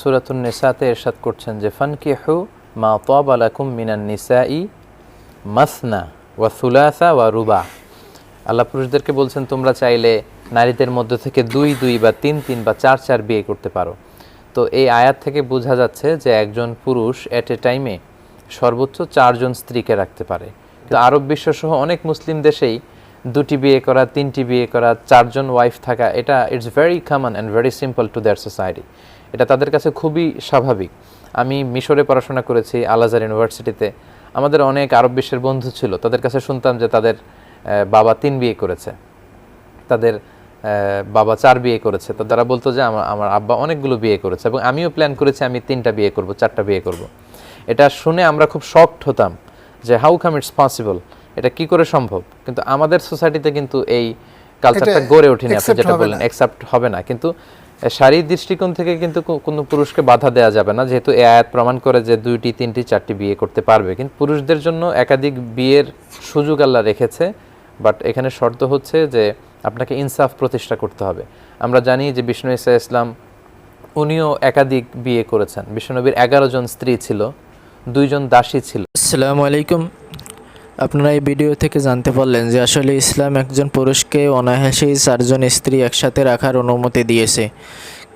সুরাতুন নিসাতে এরশাদ করছেন যে, ফানকিহু মা তাবা লাকুম মিনান নিসাই মাসনা ওয়া সুলাসা ওয়া রুবা। আল্লাহ পুরুষদেরকে বলছেন, তোমরা চাইলে নারীদের মধ্য থেকে দুই দুই বা তিন তিন বা চার চার বিয়ে করতে পারো। তো এই আয়াত থেকে বোঝা যাচ্ছে যে, একজন পুরুষ এট এ টাইমে সর্বোচ্চ চারজন স্ত্রীকে রাখতে পারে। তো আরব বিশ্বসহ অনেক মুসলিম দেশেই দুটি বিয়ে করা, তিনটি বিয়ে করা, চারজন ওয়াইফ থাকা, এটা it's very common and very simple to their society এটা তাদের কাছে খুবই স্বাভাবিক। আমি মিশরে পড়াশোনা করেছি আলাজার ইউনিভার্সিটিতে। আমাদের অনেক আরব বিশ্বের বন্ধু ছিল তাদের কাছে শুনতাম যে তাদের বাবা তিন বিয়ে করেছে। তাদের বাবা চার বিয়ে করেছে। তো তারা বলতো যে আমার আমার আব্বা অনেকগুলো বিয়ে করেছে এবং আমিও প্ল্যান করেছি আমি তিনটা বিয়ে করব চারটা বিয়ে করব। এটা শুনে আমরা খুব শকড হতাম যে হাউ কাম ইটস পসিবল এটা কি করে সম্ভব? কিন্তু আমাদের সোসাইটিতে কিন্তু এই কালচারটা গড়ে ওঠেনি আপনি যেটা বললেন অ্যাকসেপ্ট হবে না। কিন্তু আহ, শারীরিক দৃষ্টিকোণ থেকে কিন্তু কোনো পুরুষকে বাধা দেওয়া যাবে না যেহেতু এ আয়াত প্রমাণ করে যে দুইটি তিনটি চারটি বিয়ে করতে পারবে। কিন্তু পুরুষদের জন্য একাধিক বিয়ের সুযোগ আল্লাহ রেখেছে বাট এখানে শর্ত হচ্ছে যে আপনাকে ইনসাফ প্রতিষ্ঠা করতে হবে। আমরা জানি যে বিষ্ণু ইসা ইসলাম উনিও একাধিক বিয়ে করেছেন। বিষ্ণুনবীর এগারো জন স্ত্রী ছিল দুইজন দাসী ছিল। আসসালামু আলাইকুম। আপনারা এই ভিডিও থেকে জানতে পারলেন যে আসলে ইসলাম একজন পুরুষকে অনায়াসেই চারজন স্ত্রী একসাথে রাখার অনুমতি দিয়েছে।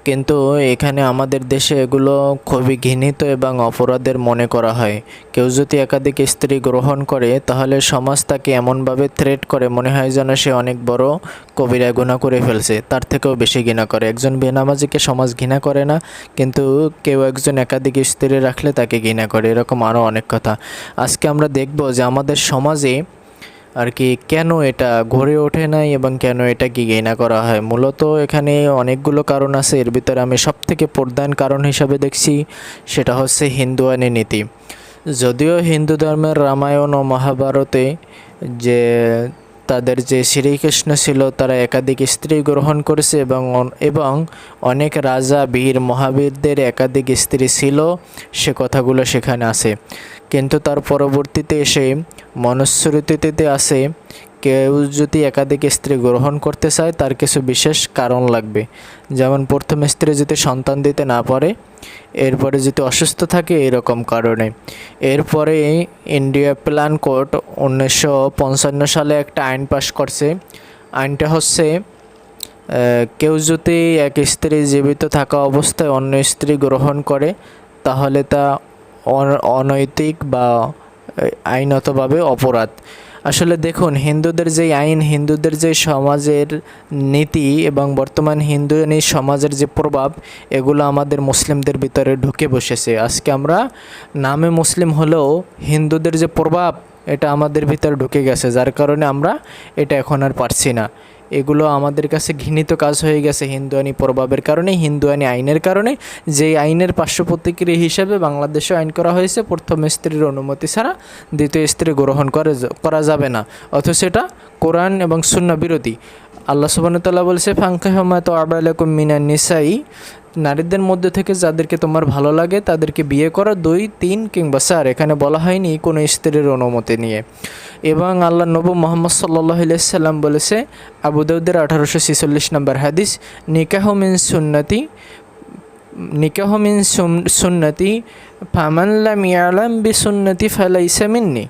কিন্তু এখানে আমাদের দেশে এগুলো খুবই ঘৃণিত এবং অপরাধের মনে করা হয়। কেউ যদি একাধিক স্ত্রী গ্রহণ করে, তাহলে সমাজ তাকে এমনভাবে থ্রেট করে, মনে হয় যেন সে অনেক বড় কবিরা গুণা করে ফেলছে। তার থেকেও বেশি ঘৃণা করে। একজন বেনামাজিকে সমাজ ঘৃণা করে না, কিন্তু কেউ একজন একাধিক স্ত্রী রাখলে তাকে ঘৃণা করে। এরকম আরও অনেক কথা। আজকে আমরা দেখব যে আমাদের সমাজে আর কি কেন এটা গড়ে ওঠে নাই এবং কেন এটা কি ঘৃণা করা হয়? মূলত এখানে অনেকগুলো কারণ আছে। এর ভিতরে আমি সব থেকে প্রধান কারণ হিসাবে দেখছি, সেটা হচ্ছে হিন্দু হিন্দুয়ানি নীতি। যদিও হিন্দু ধর্মের রামায়ণ ও মহাভারতে যে তাদের যে শ্রীকৃষ্ণ ছিল, তারা একাধিক স্ত্রী গ্রহণ করেছে এবং এবং অনেক রাজা, বীর, মহাবীরদের একাধিক স্ত্রী ছিল, সে কথাগুলো সেখানে আছে। কিন্তু তার পরবর্তীতে এসে মনুস্মৃতিতে আসে, কেউ যদি একাধিক স্ত্রী গ্রহণ করতে চায়, তার কিছু বিশেষ কারণ লাগবে। যেমন, প্রথম স্ত্রী যদি সন্তান দিতে না পারে, এরপরে যদি অসুস্থ থাকে, এরকম কারণে। এরপরে ইন্ডিয়া প্ল্যান কোর্ট উনিশশো পঞ্চান্ন সালে একটা আইন পাশ করছে। আইনটা হচ্ছে কেউ যদি এক স্ত্রী জীবিত থাকা অবস্থায় অন্য স্ত্রী গ্রহণ করে, তাহলে তা অনৈতিক বা আইনতভাবে অপরাধ। আসলে দেখুন, হিন্দুদের যে আইন, হিন্দুদের যে সমাজের নীতি এবং বর্তমান হিন্দু সমাজের যে প্রভাব, এগুলো আমাদের মুসলিমদের ভিতরে ঢুকে বসেছে। আজকে আমরা নামে মুসলিম হলেও হিন্দুদের যে প্রভাব, এটা আমাদের ভিতরে ঢুকে গেছে। যার কারণে আমরা এটা এখন আর পারছি না। এগুলো আমাদের কাছে ঘৃণিত কাজ হয়ে গেছে হিন্দুয়ানি প্রভাবের কারণে, হিন্দুয়ানি আইনের কারণে। যে আইনের পার্শ্ব প্রতিক্রিয়া হিসেবে বাংলাদেশে আইন করা হয়েছে, প্রথম স্ত্রীর অনুমতি ছাড়া দ্বিতীয় স্ত্রী গ্রহণ করে করা যাবে না। অথচ এটা কোরআন এবং শূন্য বিরোধী। আল্লাহ সুবাহতাল্লাহ বলছে ফাঙ্কা হমাত আবালাকুম মিনান নিসাই। নারীদের মধ্যে থেকে যাদেরকে তোমার ভালো লাগে, তাদেরকে বিয়ে করা, দুই, তিন কিংবা চার। এখানে বলা হয়নি কোনো স্ত্রীর অনুমতি নিয়ে। এবং আল্লাহ নবু মোহাম্মদ সাল্লাহ সাল্লাম বলেছে, আবু দাউদের আঠারোশো ছেচল্লিশ নম্বর হাদিস, নিকাহ মিন সুন্নতি, নিকাহ মিন সুন- সুন্নতি ফামাল্লাম ইয়ালাম বি সুন্নতি ফালাইসা মিন্নি।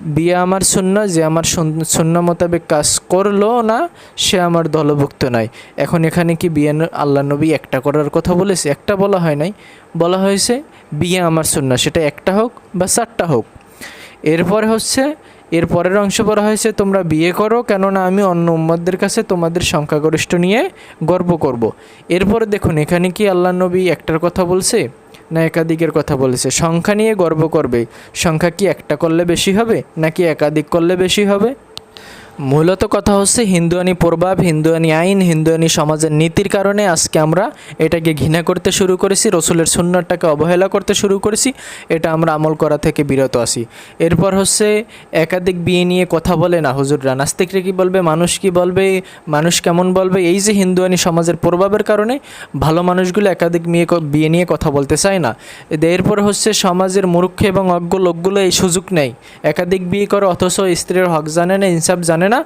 বিয়ে আমার শূন্য যে আমার শূন্য মোতাবেক কাজ করল না, সে আমার দলভুক্ত নয় এখন এখানে কি বিয়ে আল্লাহ নবী একটা করার কথা বলেছে? একটা বলা হয় নাই। বলা হয়েছে, বিয়ে আমার শূন্য সেটা একটা হোক বা চারটা হোক। এরপরে হচ্ছে এর পরের অংশ বলা হয়েছে, তোমরা বিয়ে করো, কেননা আমি অন্য উম্মতদের কাছে তোমাদের সংখ্যাগরিষ্ঠ নিয়ে গর্ব করব। এরপরে দেখুন, এখানে কি আল্লাহ নবী একটার কথা বলছে না একাধিকের কথা বলেছে? সংখ্যা নিয়ে গর্ব করবে। সংখ্যা কি একটা করলে বেশি হবে, নাকি একাধিক করলে বেশি হবে? মূলত কথা হচ্ছে হিন্দুয়ানি প্রভাব, হিন্দুয়ানি আইন, হিন্দুয়ানি সমাজের নীতির কারণে আজকে আমরা এটাকে ঘৃণা করতে শুরু করেছি, রসুলের সুন্নতটাকে অবহেলা করতে শুরু করেছি, এটা আমরা আমল করা থেকে বিরত আছি। এরপর হচ্ছে একাধিক বিয়ে নিয়ে কথা বলে না, হুজুররা নাস্তিকরা কি বলবে, মানুষ কি বলবে, মানুষ কেমন বলবে, এই যে হিন্দুয়ানি সমাজের প্রভাবের কারণে ভালো মানুষগুলো একাধিক মেয়ে বিয়ে নিয়ে কথা বলতে চায় না। এরপর হচ্ছে সমাজের মূর্খ এবং অজ্ঞ লোকগুলো এই সুযোগ নেই একাধিক বিয়ে করে, অথচ স্ত্রীর হক জানে না, ইনসাফ জানে জানে না।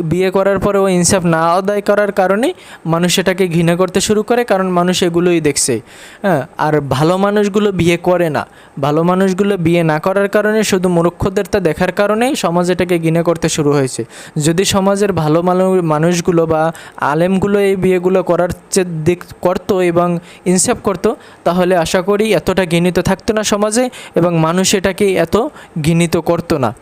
বিয়ে করার পরে ও ইনসাফ না আদায় করার কারণে মানুষ এটাকে ঘৃণা করতে শুরু করে, কারণ মানুষ এগুলোই দেখছে। হ্যাঁ আর ভালো মানুষগুলো বিয়ে করে না। ভালো মানুষগুলো বিয়ে না করার কারণে শুধু মূর্খদেরটা দেখার কারণেই সমাজ এটাকে ঘৃণা করতে শুরু হয়েছে। যদি সমাজের ভালো মানু- মানুষগুলো বা আলেমগুলো এই বিয়েগুলো করার দিক করতো এবং ইনসাফ করতো, তাহলে আশা করি এতটা ঘৃণিত থাকতো না সমাজে এবং মানুষ এটাকে এত ঘৃণিত করতো না।